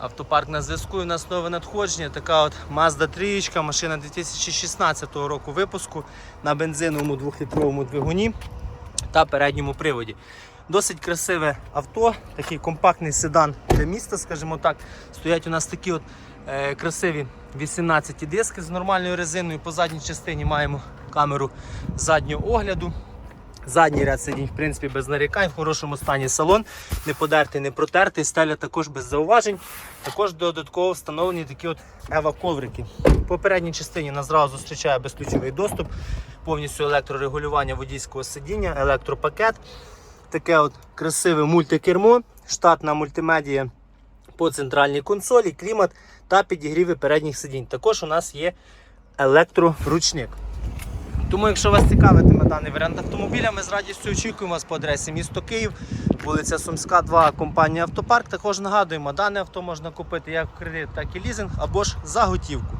Автопарк на зв'язку. У нас нове надходження. Така от Mazda 3, машина 2016 року випуску на бензиновому 2-літровому двигуні та передньому приводі. Досить красиве авто, такий компактний седан для міста, скажімо так. Стоять у нас такі от е, красиві 18 диски з нормальною резиною. По задній частині маємо камеру заднього огляду. Задній ряд сидінь, в принципі, без нарікань, в хорошому стані салон, не подертий, не протертий, стеля також без зауважень. Також додатково встановлені такі от ева-коврики. По передній частині нас зразу зустрічає безключовий доступ, повністю електрорегулювання водійського сидіння, електропакет. Таке от красиве мультикермо, штатна мультимедія по центральній консолі, клімат та підігріви передніх сидінь. Також у нас є електроручник. Тому, якщо вас цікавитиме даний варіант автомобіля, ми з радістю очікуємо вас по адресі місто Київ, вулиця Сумська, 2, компанія Автопарк. Також нагадуємо, дане авто можна купити як в кредит, так і лізинг або ж за готівку.